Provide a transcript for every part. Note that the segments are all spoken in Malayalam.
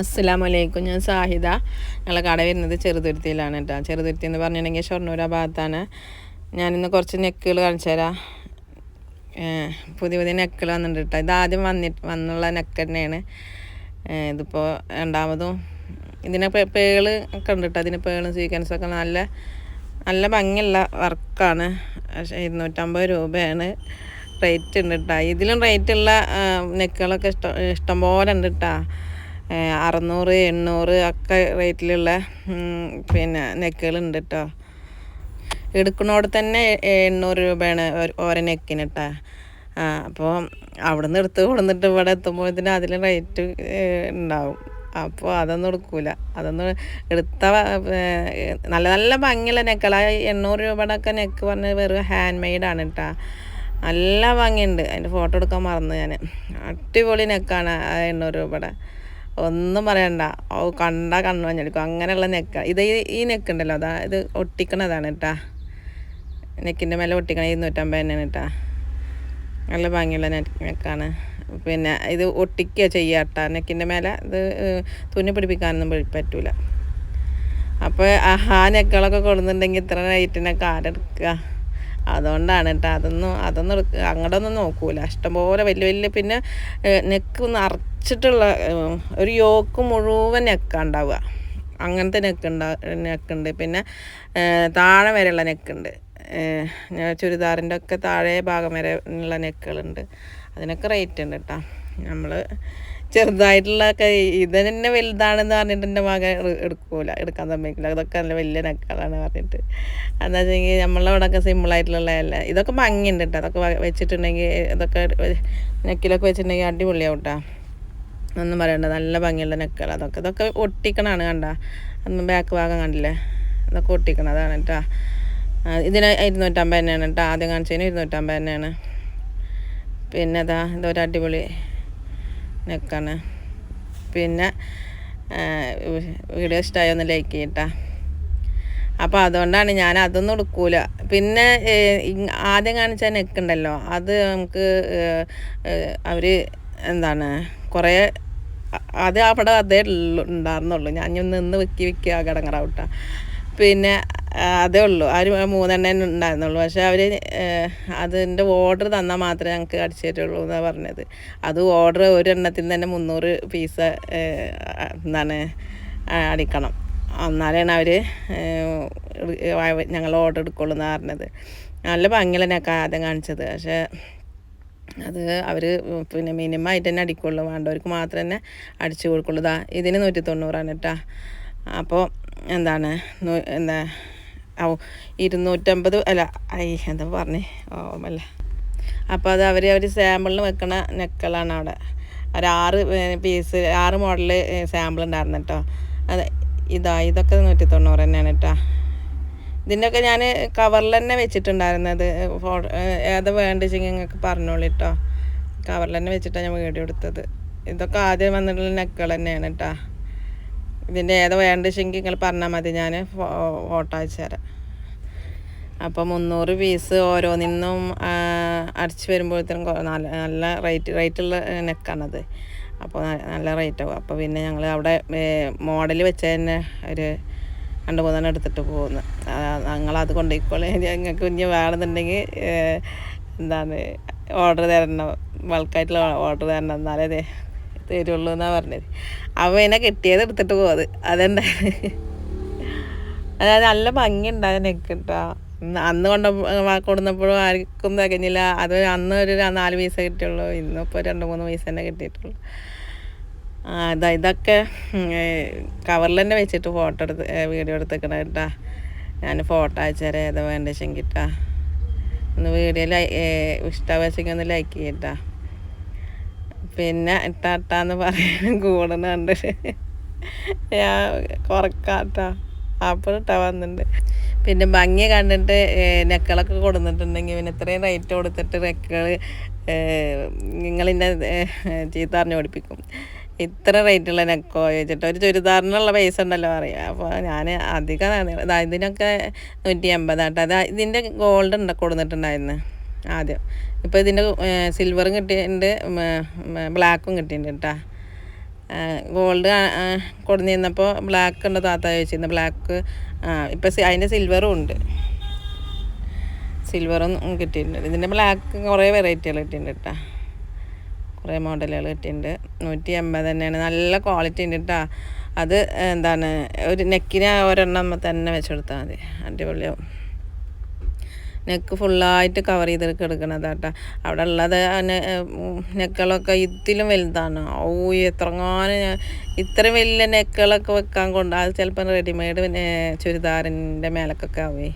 അസ്സലാമു വലൈക്കും ഞാൻ സാഹിദ. ഞങ്ങളെ കട വരുന്നത് ചെറുതുരുത്തിയിലാണ് കേട്ടോ. ചെറുതുരുത്തി എന്ന് പറഞ്ഞിട്ടുണ്ടെങ്കിൽ ഷൊർണൂർ ആ ഭാഗത്താണ്. ഞാനിന്ന് കുറച്ച് നെക്കുകൾ കാണിച്ചു തരാം. പുതിയ പുതിയ നെക്കുകൾ വന്നിട്ടുണ്ട് കേട്ടോ. ഇത് ആദ്യം വന്നിട്ട് വന്നുള്ള നെക്ക് തന്നെയാണ്. ഇതിപ്പോൾ രണ്ടാമതും ഇതിനെ പേൾ ഒക്കെ ഉണ്ട് കേട്ടോ. അതിന് പേളും സീക്വൻസൊക്കെ നല്ല നല്ല ഭംഗിയുള്ള വർക്കാണ്. പക്ഷേ ഇരുന്നൂറ്റമ്പത് രൂപയാണ്. റേറ്റ് ഉണ്ട് കേട്ടോ. ഇതിലും റേറ്റുള്ള നെക്കുകളൊക്കെ ഇഷ്ടം ഇഷ്ടംപോലെ ഉണ്ട് കേട്ടോ. അറുന്നൂറ് എണ്ണൂറ് ഒക്കെ റേറ്റിലുള്ള പിന്നെ നെക്കുകളുണ്ട് കേട്ടോ എടുക്കണോട് തന്നെ എണ്ണൂറ് രൂപയാണ് ഓരോ നെക്കിന് കേട്ടോ അപ്പോൾ അവിടെ നിന്ന് എടുത്ത് കൊടുന്നിട്ട് ഇവിടെ എത്തുമ്പോഴത്തേന് അതിൽ റേറ്റ് ഉണ്ടാവും. അപ്പോൾ അതൊന്നും എടുക്കൂല. അതൊന്നും എടുത്ത നല്ല നല്ല ഭംഗിയുള്ള നെക്കള. എണ്ണൂറ് രൂപയുടെ ഒക്കെ നെക്ക് പറഞ്ഞ് വെറും ഹാൻഡ് മെയ്ഡാണ് കേട്ടോ നല്ല ഭംഗിയുണ്ട്. അതിന്റെ ഫോട്ടോ എടുക്കാൻ മറന്നു ഞാൻ അടിപൊളി നെക്കാണ് ആ എണ്ണൂറ് രൂപയുടെ. ഒന്നും പറയണ്ട. ഓ കണ്ട കണ്ണു മഞ്ഞടിക്കും അങ്ങനെയുള്ള നെക്ക. ഇത് ഈ- നെക്ക് ഉണ്ടല്ലോ അതാ ഇത് ഒട്ടിക്കണതാണ് കേട്ടാ. നെക്കിന്റെ മേലെ ഒട്ടിക്കണ ഇരുന്നൂറ്റമ്പത് തന്നെയാണ് കേട്ടാ. നല്ല ഭംഗിയുള്ള നെക്ക് നെക്കാണ്. പിന്നെ ഇത് ഒട്ടിക്കുക ചെയ്യുക കേട്ടാ. നെക്കിന്റെ മേലെ ഇത് തുന്നി പിടിപ്പിക്കാനൊന്നും പറ്റൂല. അപ്പോൾ ആ നെക്കുകളൊക്കെ കൊടുക്കുന്നുണ്ടെങ്കിൽ ഇത്ര റേറ്റിനൊക്കെ ആരെടുക്കുക? അതുകൊണ്ടാണ് കേട്ടോ അതൊന്നും അതൊന്നും അങ്ങോട്ടൊന്നും നോക്കൂല. ഇഷ്ടംപോലെ വലിയ വലിയ പിന്നെ നെക്ക് ഒന്ന് അറച്ചിട്ടുള്ള ഒരു യോക്ക് മുഴുവൻ നെക്കാണ് ഉണ്ടാവുക. അങ്ങനത്തെ നെക്ക് ഉണ്ടാ നെക്കുണ്ട്. പിന്നെ താഴെ വരെയുള്ള നെക്കുണ്ട്. ചുരിദാറിന്റെ ഒക്കെ താഴെ ഭാഗം വരെ ഉള്ള നെക്കുകളുണ്ട്. അതിനൊക്കെ റേറ്റ് ഉണ്ട് കേട്ടോ നമ്മൾ ചെറുതായിട്ടുള്ള കൈ ഇത് തന്നെ വലുതാണെന്ന് പറഞ്ഞിട്ട് എന്റെ മകൻ എടുക്കൂല എടുക്കാൻ സമ്മതിക്കില്ല അതൊക്കെ നല്ല വലിയ നക്കാളാണ് പറഞ്ഞിട്ട്. എന്താ വെച്ചെങ്കിൽ നമ്മളെ അവിടെയൊക്കെ സിമ്പിളായിട്ടുള്ളതല്ല ഇതൊക്കെ ഭംഗിയുണ്ട് കേട്ടോ അതൊക്കെ വെച്ചിട്ടുണ്ടെങ്കിൽ ഇതൊക്കെ നെക്കിലൊക്കെ വെച്ചിട്ടുണ്ടെങ്കിൽ അടിപൊളിയാവും കേട്ടോ ഒന്നും പറയണ്ട നല്ല ഭംഗിയുള്ള നെക്കുകൾ അതൊക്കെ ഇതൊക്കെ ഒട്ടിക്കണാണ് കണ്ട. അന്ന് ബാക്ക് ഭാഗം കണ്ടില്ലേ? ഇതൊക്കെ ഒട്ടിക്കണതാണ് കേട്ടോ ഇതിന് ഇരുന്നൂറ്റമ്പത് തന്നെയാണ് കേട്ടോ ആദ്യം കാണിച്ചതിന് ഇരുന്നൂറ്റമ്പത് തന്നെയാണ്. പിന്നെ അതാ ഇതൊരു അടിപൊളി നെക്കാണ്. പിന്നെ വീഡിയോ ഇഷ്ടമായി ഒന്ന് ലൈക്ക് ചെയ്യട്ടാ. അപ്പോൾ അതുകൊണ്ടാണ് ഞാൻ അതൊന്നും എടുക്കൂല. പിന്നെ ആദ്യം കാണിച്ച നിൽക്കണ്ടല്ലോ അത് നമുക്ക് അവർ എന്താണ് കുറേ അത് അവിടെ അതേ ഉണ്ടായിരുന്നുള്ളൂ ഞാൻ നിന്ന് വെക്കി വെക്കി ആ കടങ്ങറാവട്ട പിന്നെ അതേ ഉള്ളൂ. ആ ഒരു മൂന്നെണ്ണേ ഉണ്ടായിരുന്നുള്ളൂ. പക്ഷെ അവർ അതിന്റെ ഓർഡർ തന്നാൽ മാത്രമേ ഞങ്ങൾക്ക് അടിച്ചു തരുള്ളൂ എന്നാണ് പറഞ്ഞത്. അത് ഓർഡർ ഒരെണ്ണത്തിന് തന്നെ മുന്നൂറ് പീസ് എന്താണ് അടിക്കണം. എന്നാലാണ് അവർ ഞങ്ങൾ ഓർഡർ എടുക്കുള്ളൂ എന്ന് പറഞ്ഞത്. നല്ല ഭംഗിയുള്ള നെക്ക ആദ്യം കാണിച്ചത്. പക്ഷേ അത് അവർ പിന്നെ മിനിമം ആയിട്ട് തന്നെ അടിക്കുള്ളൂ. വേണ്ടവർക്ക് മാത്രം തന്നെ അടിച്ചു കൊടുക്കുള്ളൂ. ഇതാ ഇതിന് നൂറ്റി തൊണ്ണൂറാണ് കേട്ടോ. അപ്പോൾ എന്താണ് എന്താ ഓ ഇരുന്നൂറ്റമ്പത് അല്ല ഐ എന്താ പറഞ്ഞേ? ഓർമ്മല്ല അപ്പോൾ അത് അവർ അവർ സാമ്പിളിന് വെക്കണ നെക്കളാണ് അവിടെ. ഒരു ആറ് പീസ് ആറ് മോഡൽ സാമ്പിൾ ഉണ്ടായിരുന്നു കേട്ടോ. അത് ഇതാ ഇതൊക്കെ നൂറ്റി തൊണ്ണൂറ് തന്നെയാണ് കേട്ടോ. ഇതിന്റെയൊക്കെ ഞാൻ കവറിൽ തന്നെ വെച്ചിട്ടുണ്ടായിരുന്നത് ഫോ ഏതാ വേണ്ടിച്ചെങ്കിൽ നിങ്ങൾക്ക് പറഞ്ഞോളൂ കേട്ടോ. കവറിൽ തന്നെ വെച്ചിട്ടാണ് ഞാൻ വീഡിയോ എടുത്തത്. ഇതൊക്കെ ആദ്യം വന്നിട്ടുള്ള നെക്കുകൾ തന്നെയാണ് കേട്ടോ. ഇതിന്റെ ഏത് വേണ്ടിച്ചെങ്കിൽ നിങ്ങൾ പറഞ്ഞാൽ മതി. ഞാൻ ഫോട്ടോ അയച്ചു തരാം. അപ്പോൾ മുന്നൂറ് പീസ് ഓരോന്നിന്നും അടിച്ച് വരുമ്പോഴത്തേനും നല്ല നല്ല റേറ്റ് റേറ്റുള്ള നെക്കാണത് അപ്പോൾ നല്ല റേറ്റ് ആവും. അപ്പോൾ പിന്നെ ഞങ്ങൾ അവിടെ മോഡൽ വെച്ച് തന്നെ ഒരു രണ്ട് മൂന്നെണ്ണം എടുത്തിട്ട് പോകുന്നു. ഞങ്ങളത് കൊണ്ടുപോയിക്കോളെ ഞങ്ങൾക്ക് കുഞ്ഞ് വേണമെന്നുണ്ടെങ്കിൽ എന്താണ് ഓർഡർ തരണം. ബൾക്കായിട്ടുള്ള ഓർഡർ തരണം. എന്നാലേ തരുള്ളൂ എന്നാണ് പറഞ്ഞത്. അപ്പോൾ എന്നെ കിട്ടിയത് എടുത്തിട്ട് പോകുന്നത് അതെന്താണ് അതായത് നല്ല ഭംഗി ഉണ്ടാകും നെക്ക് കേട്ടോ. അന്ന് കൊണ്ട കൊടുന്നപ്പോഴും ആർക്കും തികഞ്ഞില്ല. അത് അന്ന് ഒരു നാല് പൈസ കിട്ടിയുള്ളൂ. ഇന്നിപ്പോൾ രണ്ട് മൂന്ന് പൈസ തന്നെ കിട്ടിയിട്ടുള്ളൂ. അതാ ഇതാ ഇതൊക്കെ കവറിൽ തന്നെ വെച്ചിട്ട് ഫോട്ടോ എടുത്ത് വീഡിയോ എടുത്തേക്കണ കേട്ടാ. ഞാൻ ഫോട്ടോ അയച്ചു തരാം. ഏതാ വേണ്ട കേട്ടാ ഒന്ന് വീഡിയോ ലൈ ഇഷ്ടമാവെച്ചെങ്കിൽ ഒന്ന് ലൈക്ക് ചെയ്യട്ടാ പിന്നെ ഇട്ടാട്ടാന്ന് പറയാൻ കൂടുന്നുണ്ട് ഞാൻ കുറക്കാട്ട അപ്പോൾ ഇട്ടാ വന്നിട്ടുണ്ട് പിന്നെ ഭംഗി കണ്ടിട്ട് നെക്കളൊക്കെ കൊടുത്തിട്ടുണ്ടെങ്കിൽ പിന്നെ ഇത്രയും റേറ്റ് കൊടുത്തിട്ട് നെക്കൾ നിങ്ങളിന്നെ ചീത്ത അറിഞ്ഞ് പഠിപ്പിക്കും ഇത്ര റേറ്റുള്ള നെക്കോ ചോദിച്ചിട്ട്. ഒരു ചുരിദാറിനുള്ള പൈസ ഉണ്ടല്ലോ പറയാം. അപ്പോൾ ഞാൻ അധികം ഇതാ ഇതിനൊക്കെ നൂറ്റി എൺപതാട്ടോ. അതാ ഇതിന്റെ ഗോൾഡ് ഉണ്ട് കൊടുത്തിട്ടുണ്ടായിരുന്നു ആദ്യം. ഇപ്പോൾ ഇതിന്റെ സിൽവറും കിട്ടിയിട്ടുണ്ട് ബ്ലാക്കും കിട്ടിയിട്ടുണ്ട് കേട്ടോ ഗോൾഡ് കൊടുന്നിരുന്നപ്പോൾ ബ്ലാക്ക് ഉണ്ട് താത്ത ചോദിച്ചിരുന്നു. ബ്ലാക്ക് ഇപ്പം അതിന്റെ സിൽവറും ഉണ്ട്. സിൽവറും കിട്ടിയിട്ടുണ്ട്. ഇതിന്റെ ബ്ലാക്ക് കുറേ വെറൈറ്റികൾ കിട്ടിയിട്ടുണ്ട് കേട്ടോ കുറേ മോഡലുകൾ കിട്ടിയിട്ടുണ്ട്. നൂറ്റി എൺപത് തന്നെയാണ്. നല്ല ക്വാളിറ്റി ഉണ്ട് കേട്ടോ അത് എന്താണ് ഒരു നെക്കിന് ഒരെണ്ണം തന്നെ വെച്ചെടുത്താൽ മതി. അടിപൊളിയാവും. നെക്ക് ഫുള്ളായിട്ട് കവർ ചെയ്ത് കിടക്കണതാട്ടാ അവിടെ ഉള്ളത് നെക്കുകളൊക്കെ ഇതിലും വലുതാണ്. ഓ എത്രങ്ങാനും ഇത്രയും വലിയ നെക്കുകളൊക്കെ വെക്കാൻ കൊണ്ട് അത് ചിലപ്പോൾ റെഡിമെയ്ഡ് ചുരിദാറിന്റെ മേലക്കൊക്കെ ആവേ.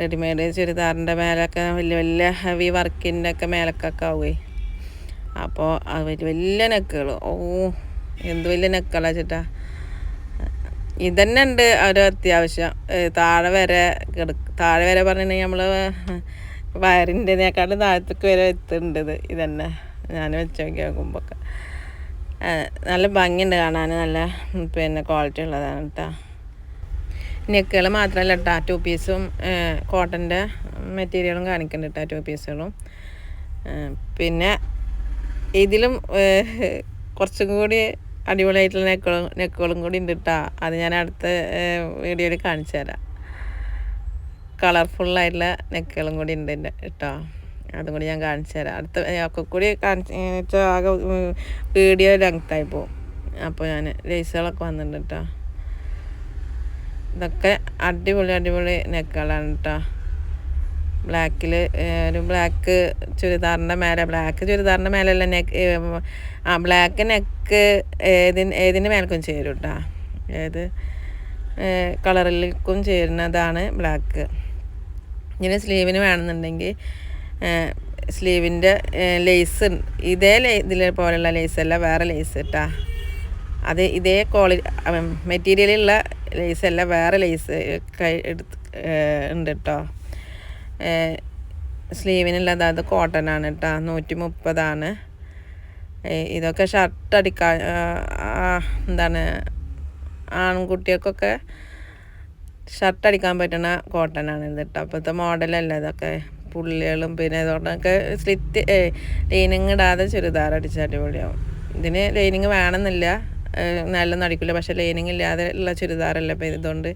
റെഡിമെയ്ഡ് ചുരിദാറിന്റെ മേലൊക്കെ വലിയ വലിയ ഹെവി വർക്കിന്റെ ഒക്കെ മേലക്കൊക്കെ ആവേ. അപ്പോൾ വലിയ വലിയ നെക്കുകൾ ഓ എന്ത് വലിയ നെക്കുകളാ ചേട്ടാ. ഇതന്നെ ഉണ്ട് ഒരു അത്യാവശ്യം. താഴെ വരെ കിടക്ക്. താഴെ വരെ പറഞ്ഞിട്ടുണ്ടെങ്കിൽ നമ്മൾ വയറിന്റെതിനേക്കാളും താഴത്തേക്ക് വരെ എത്തുന്നുണ്ട് ഇത്. ഇതന്നെ. ഞാൻ വെച്ച് നോക്കി നോക്കുമ്പോഴൊക്കെ നല്ല ഭംഗിയുണ്ട് കാണാൻ. നല്ല പിന്നെ ക്വാളിറ്റി ഉള്ളതാണ് കേട്ടോ നെക്കുകൾ മാത്രമല്ല കേട്ടോ ടു പീസും കോട്ടന്റെ മെറ്റീരിയലും കാണിക്കുന്നുണ്ട് കേട്ടോ ടു പീസുകളും പിന്നെ ഇതിലും കുറച്ചും കൂടി അടിപൊളിയായിട്ടുള്ള നെക്കുകളും നെക്കുകളും കൂടി ഉണ്ട് കേട്ടോ അത് ഞാൻ അടുത്ത വീഡിയോയിൽ കാണിച്ചു തരാം. കളർഫുള്ളായിട്ടുള്ള നെക്കുകളും കൂടി ഉണ്ട് എന്റെ കേട്ടോ അതും കൂടി ഞാൻ കാണിച്ചു തരാം. അടുത്ത ഒക്കെ കൂടി കാണിച്ച ആകെ വീഡിയോ ലെങ്ത്തായി പോകും അപ്പോൾ ഞാൻ ലേസുകളൊക്കെ വന്നിട്ടുണ്ട് കേട്ടോ ഇതൊക്കെ അടിപൊളി അടിപൊളി നെക്കുകളാണ് കേട്ടോ ബ്ലാക്കിൽ ഒരു ബ്ലാക്ക് ചുരിദാറിന്റെ മേലെ ബ്ലാക്ക് ചുരിദാറിന്റെ മേലെല്ലാം നെക്ക് ആ ബ്ലാക്ക് നെക്ക് ഏതിന് ഏതിന്റെ മേൽക്കും ചേരും കേട്ടോ ഏത് കളറിലേക്കും ചേരുന്നതാണ് ബ്ലാക്ക്. ഇങ്ങനെ സ്ലീവിന് വേണമെന്നുണ്ടെങ്കിൽ സ്ലീവിന്റെ ലേസ് ഇതേ ഇതിലെ പോലെയുള്ള ലേസല്ല വേറെ ലേസ് കേട്ടാ അത് ഇതേ ക്വാളി മെറ്റീരിയലുള്ള ലേസല്ല വേറെ ലേസ് എടുത്ത് ഉണ്ട് കേട്ടോ സ്ലീവിനുള്ളത് അത് കോട്ടൺ ആണ് കേട്ടോ നൂറ്റി മുപ്പതാണ് ഇതൊക്കെ ഷർട്ട് അടിക്കാൻ എന്താണ് ആൺകുട്ടികൾക്കൊക്കെ ഷർട്ട് അടിക്കാൻ പറ്റുന്ന കോട്ടൺ ആണ് ഇത് കേട്ടോ അപ്പോഴത്തെ മോഡലല്ല ഇതൊക്കെ. പുള്ളികളും പിന്നെ ഇതുകൊണ്ടൊക്കെ സ്ലിറ്റ് ലൈനിങ് ഇടാതെ ചുരിദാർ അടിച്ച അടിപൊളിയാവും. ഇതിന് ലൈനിങ് വേണമെന്നില്ല. നല്ല നടിക്കില്ല പക്ഷേ ലൈനിങ് ഇല്ലാതെ ഉള്ള ചുരിദാറല്ല ഇപ്പം ഇതുകൊണ്ട്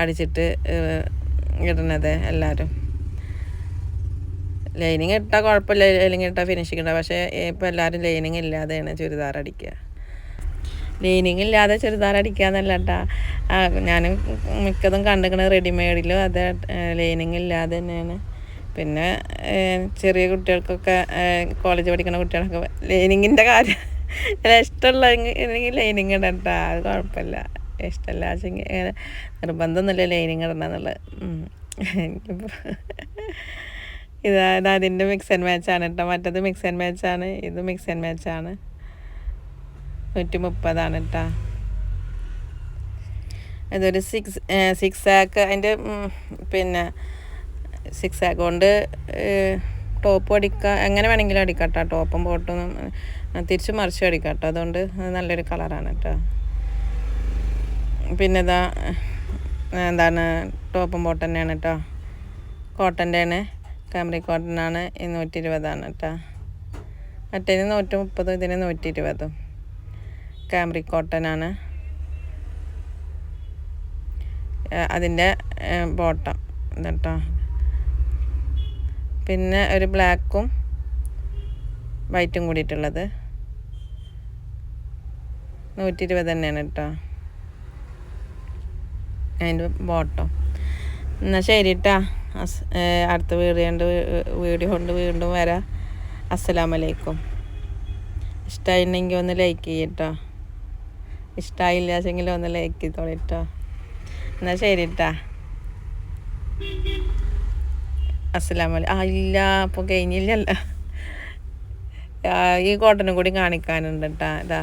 അടിച്ചിട്ട് ഇടണത് എല്ലാവരും ലൈനിങ് ഇട്ടാൽ കുഴപ്പമില്ല. ലൈനിങ് ഇട്ടാൽ ഫിനിഷിങ് ഇട്ടാൽ പക്ഷേ ഇപ്പോൾ എല്ലാവരും ലൈനിങ് ഇല്ലാതെയാണ് ചുരിദാർ അടിക്കുക. ലൈനിങ് ഇല്ലാതെ ചുരിദാർ അടിക്കുക എന്നല്ല കേട്ടാ ഞാൻ മിക്കതും കണ്ടിരിക്കുന്നത് റെഡിമെയ്ഡിലും അത് ലൈനിങ് ഇല്ലാതെ തന്നെയാണ്. പിന്നെ ചെറിയ കുട്ടികൾക്കൊക്കെ കോളേജ് പഠിക്കുന്ന കുട്ടികൾക്കൊക്കെ ലൈനിങ്ങിന്റെ കാര്യം ഇഷ്ടമുള്ള എനിക്ക് ലൈനിങ് ഇടണ്ട അത് കുഴപ്പമില്ല. ഇഷ്ടമല്ല നിർബന്ധമൊന്നുമില്ല ലൈനിങ് ഇടണം എന്നുള്ളത് എനിക്കിപ്പോൾ ഇതാ ഇത് അതിന്റെ മിക്സ് ആൻഡ് മാച്ച് ആണ് കേട്ടോ മറ്റത് മിക്സ് ആൻഡ് മാച്ച് ആണ് ഇത് മിക്സ് ആൻഡ് മാച്ച് ആണ്. നൂറ്റി മുപ്പതാണ് കേട്ടോ ഇതൊരു സിക്സ് സിക്സ് ആക്ക് അതിന്റെ പിന്നെ സിക്സ് ആക്ക് കൊണ്ട് ടോപ്പ് അടിക്കുക എങ്ങനെ വേണമെങ്കിലും അടിക്കാം കേട്ടോ ടോപ്പും ബോട്ടും തിരിച്ചു മറിച്ചും അടിക്കാം കേട്ടോ അതുകൊണ്ട് നല്ലൊരു കളറാണ് കേട്ടോ പിന്നെ ഇതാ എന്താണ് ടോപ്പും ബോട്ടം തന്നെയാണ് കേട്ടോ കോട്ടന്റെ ആണ്. കാമറി കോട്ടനാണ് നൂറ്റി ഇരുപതാണ് കേട്ടോ മറ്റേതിന് നൂറ്റി മുപ്പതും ഇതിന് നൂറ്റി ഇരുപതും കാമറി കോട്ടനാണ് അതിന്റെ ബോട്ടം ഇതട്ടോ പിന്നെ ഒരു ബ്ലാക്കും വൈറ്റും കൂടിയിട്ടുള്ളത്. നൂറ്റി ഇരുപത് തന്നെയാണ് കേട്ടോ അതിന്റെ ബോട്ടം എന്നാൽ ശരി കേട്ടാ അടുത്ത വീഡിയോ കൊണ്ട് വീഡിയോ കൊണ്ട് വീണ്ടും വരാം. അസ്സലാമലൈക്കും. ഇഷ്ടമായിട്ടുണ്ടെങ്കിൽ ഒന്ന് ലൈക്ക് ചെയ്യട്ടോ. ഇഷ്ടമായില്ല വെച്ചെങ്കിൽ ഒന്ന് ലൈക്ക് ചെയ്തോളിട്ടോ. എന്നാൽ ശരി കേട്ടാ അസ്സലാമല ആ ഇല്ല അപ്പോൾ കഴിഞ്ഞില്ലല്ലോ. ഈ കോട്ടനും കൂടി കാണിക്കാനുണ്ട് കേട്ടാ ഇതാ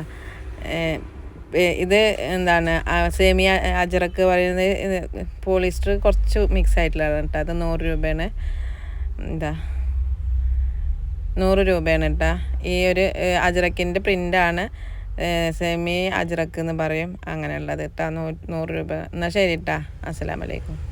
ഇത് എന്താണ് സേമിയ അജറക്ക് പറയുന്നത് പോളിസ്റ്റർ കുറച്ച് മിക്സ് ആയിട്ടുള്ളതാണ് കേട്ടോ. അത് നൂറ് രൂപയാണ്. എന്താ? നൂറ് രൂപയാണ് കേട്ടോ. ഈ ഒരു അജറക്കിന്റെ പ്രിന്റാണ് സെമി അജറക്ക് എന്ന് പറയും. അങ്ങനെയുള്ളത് കേട്ടോ. നൂറ് രൂപ. എന്നാൽ ശരി കേട്ടോ. അസ്സാം അസ്സലാമലൈക്കും